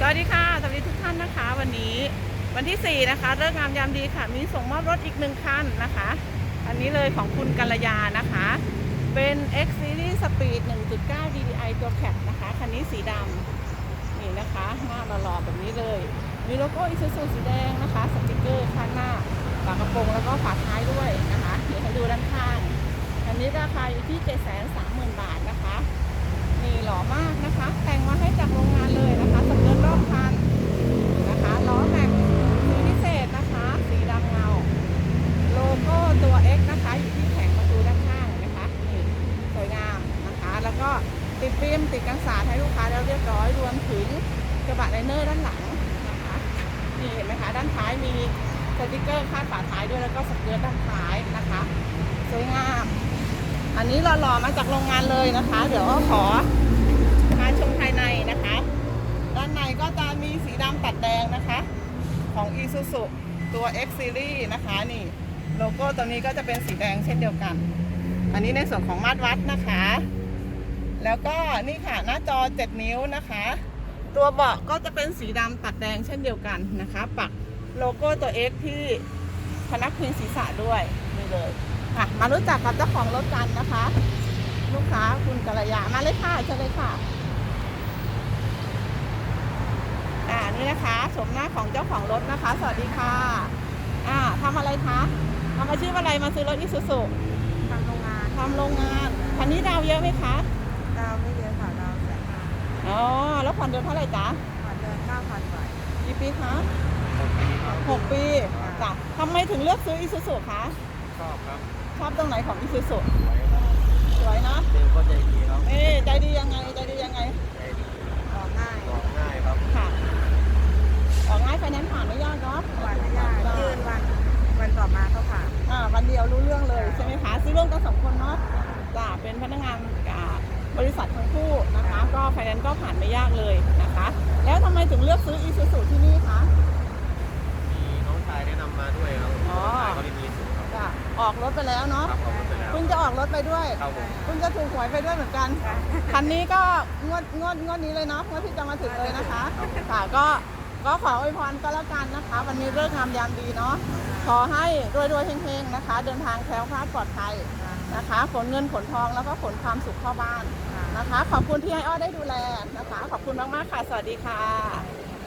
สวัสดีค่ะ สวัสดีทุกท่านนะคะ วันนี้วันที่ 4 นะคะเลิกงามยามดีค่ะ มีส่งมอบรถอีกหนึ่งคันนะคะ อันนี้เลยของคุณกัลยานะคะ เป็น X Series Speed 1.9 DDI ตัวแคปนะคะ คันนี้สีดำนี่นะคะ หน้าหล่อๆแบบนี้เลย มีโลโก้อิซูซูสีแดงนะคะ สติกเกอร์ข้างหน้าฝากระโปรงแล้วก็ฝาท้ายด้วยนะคะ เดี๋ยวให้ดูด้านข้าง อันนี้ราคาอยู่ที่ 730,000 บาทนะคะ นี่หล่อมากนะคะ แต่งมาให้จากโรงงาน อยู่ที่แผงประตูด้านข้างนะคะนี่สวยงามนะคะ แล้วก็ติดฟิล์มติดกันสาดให้ลูกค้าแล้วเรียบร้อยรวมถึงกระบะไลเนอร์ด้านหลังนะคะนี่เห็นไหมคะด้านท้ายมีสติกเกอร์คาดฝาท้ายด้วยแล้วก็สเกิร์ตด้านท้ายนะคะสวยงาม อันนี้หล่อๆมาจากโรงงานเลยนะคะ เดี๋ยวขอมาชมภายในนะคะ ด้านในก็จะมีสีดำตัดแดงนะคะ ของ Isuzu ตัว X Series นะคะนี่ โลโก้ตัวนี้ก็จะเป็นสีแดงเช่นเดียวกัน อันนี้ในส่วนของมาตรวัดนะคะ แล้วก็นี่ค่ะหน้าจอ 7 นิ้วนะคะ ตัวเบาะก็จะเป็นสีดำตัดแดงเช่นเดียวกันนะคะ ปักโลโก้ตัว X ที่พนักพิงศีรษะด้วยนี่เลยอะมารู้จักกับเจ้าของรถกันนะคะ ลูกค้าคุณกัลยามาเลยค่ะเชิญเลยค่ะอ่านี่นะคะชมหน้าของเจ้าของรถนะคะ สวัสดีค่ะอ่าทำอะไรคะ ทำอาชีพอะไรมาซื้อรถอิซูซุทางโรงงานทำโรงงานคันนี้ดาวเยอะไหมคะดาวไม่เยอะค่ะดาวแสนห้าอ๋อแล้วผ่อนเดือนเท่าไหร่จ๊ะผ่อนเดือนเก้าพันกว่ากี่ปีคะหกปีจ้ะทำไมถึงเลือกซื้ออิซูซุคะชอบครับ ชอบตรงไหนของอิซูซุ มาก็ผ่านอ่าวันเดียวรู้เรื่องเลยใช่ไหมคะซื้อร่วมกันสองคนเนาะจ้าเป็นพนักงานกับบริษัททั้งคู่นะคะ ก็ไฟแนนซ์ก็ผ่านไม่ยากเลยนะคะ แล้วทำไมถึงเลือกซื้ออีซูซูที่นี่คะมีน้องชายแนะนำมาด้วยครับอ๋อน้องชายเขาได้มีสูงครับจ้าออกรถไปแล้วเนาะครับเอาไปแล้วเพิ่งจะออกรถไปด้วยครับผมเพิ่งจะถูกหวยไปด้วยเหมือนกันคันนี้ก็งวดงวดงวดนี้เลยเนาะงวดที่จะมาถึงเลยนะคะค่ะก็ ก็ขออวยพรก็แล้วกันนะคะ วันนี้เรื่องงามยามดีเนาะขอให้รวยๆเฮงๆนะคะ เดินทางแคล้วคลาดปลอดภัยนะคะขนเงินขนทองแล้วก็ขนความสุขเข้าบ้านนะคะ ขอบคุณที่ให้อ้อได้ดูแลนะคะ ขอบคุณมากๆค่ะ สวัสดีค่ะ